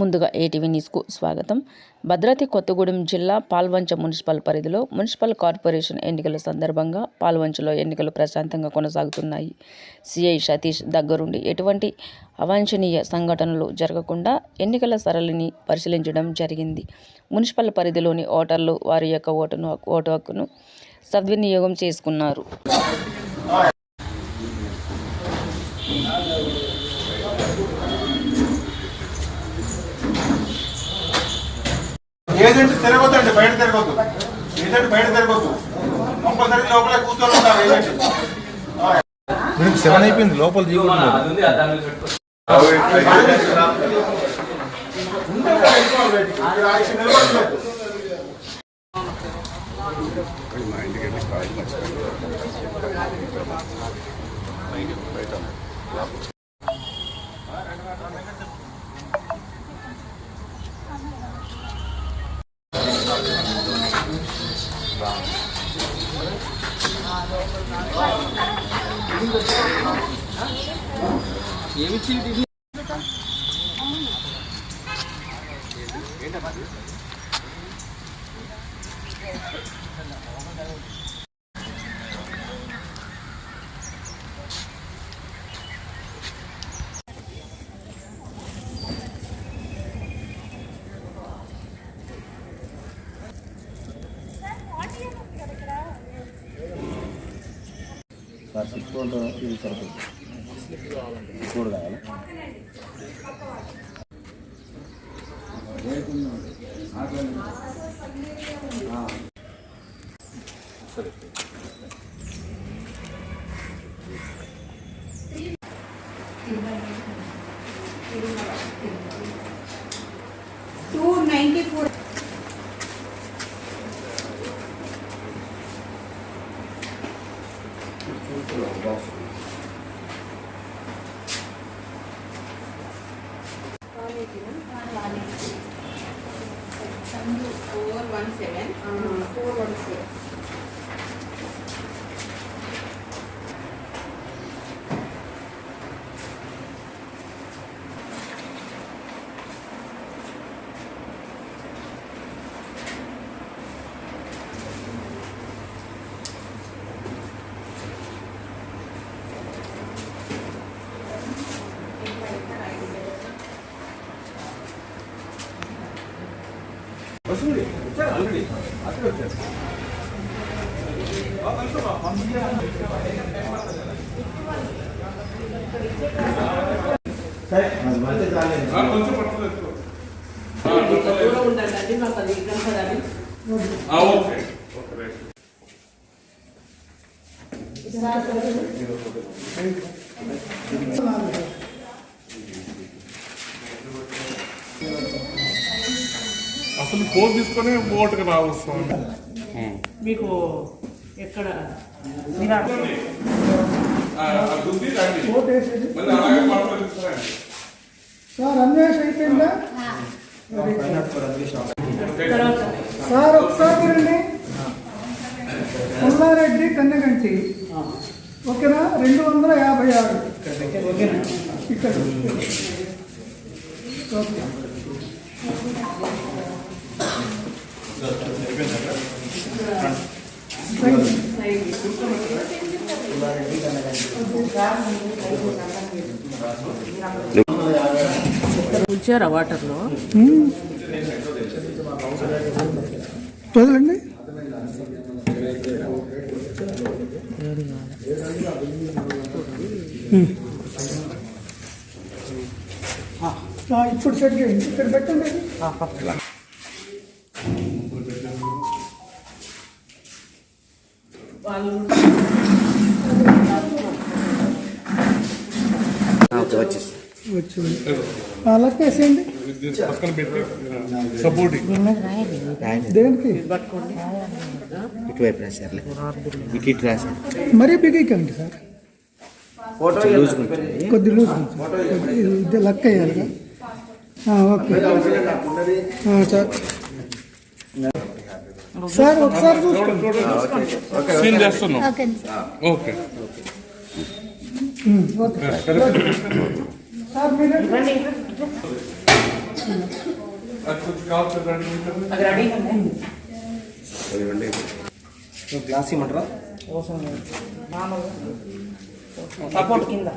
ముందుగా ఏటీవీ న్యూస్కు స్వాగతం. భద్రాద్రి కొత్తగూడెం జిల్లా పాల్వంచ మున్సిపల్ పరిధిలో మున్సిపల్ కార్పొరేషన్ ఎన్నికల సందర్భంగా పాల్వంచలో ఎన్నికలు ప్రశాంతంగా కొనసాగుతున్నాయి. సిఐ సతీష్ దగ్గరుండి ఎటువంటి అవాంఛనీయ సంఘటనలు జరగకుండా ఎన్నికల సరళిని పరిశీలించడం జరిగింది. మున్సిపల్ పరిధిలోని ఓటర్లు వారి యొక్క ఓటును ఓటు హక్కును సద్వినియోగం చేసుకున్నారు. ఏజెంట్ తిరగొద్దండి బయట తిరగొద్దు. ఏజెంట్ బయట తిరగొద్దు. కంపల్సరీ లోపల కూర్చొని ఉంటారు ఏజెంట్. సెవెన్ అయిపోయింది లోపల దిగుతున్నారు సిక్స్ ఫోర్ ఇది సరిపోతుంది. కూడా కావాలి? Two ninety four four one seven four one seven అసలు ఫోన్ తీసుకొని ఓటుకు రావచ్చు స్వామి మీకు ఎక్కడ మీరు ఆ, అది ఉంది, రండి. మళ్ళీ అలాగే మాట్లాడి తీసుకురండి. సార్ అన్వేష్ అయిపోయిందా? సార్ ఒకసారి రండి. పుల్లారెడ్డి కన్నగంటి. ఓకేనా? రెండు వందల యాభై ఆరు. ఇక్కడ. ఓకే. ఉంచారా వాటర్లో వదలండి. ఇప్పుడు సెట్ చేయండి. ఇక్కడ పెట్టండి. వాళ్ళు వచ్చింది పక్కన పెట్టి సపోర్టింగ్ దేనికి? ఇటువైపు రాశారులే ఇటు ఇటు రాశారు మరీ బిగికండి సార్. లూజ్ కొద్ది లూజ్ ఇది లక్ అయ్యాలి ఓకే. సార్ సార్ ఒకసారి సీన్ చేస్తున్నాం ఓకే గ్లాస్ ఇమ్మంటారా సపోర్ట్ కింద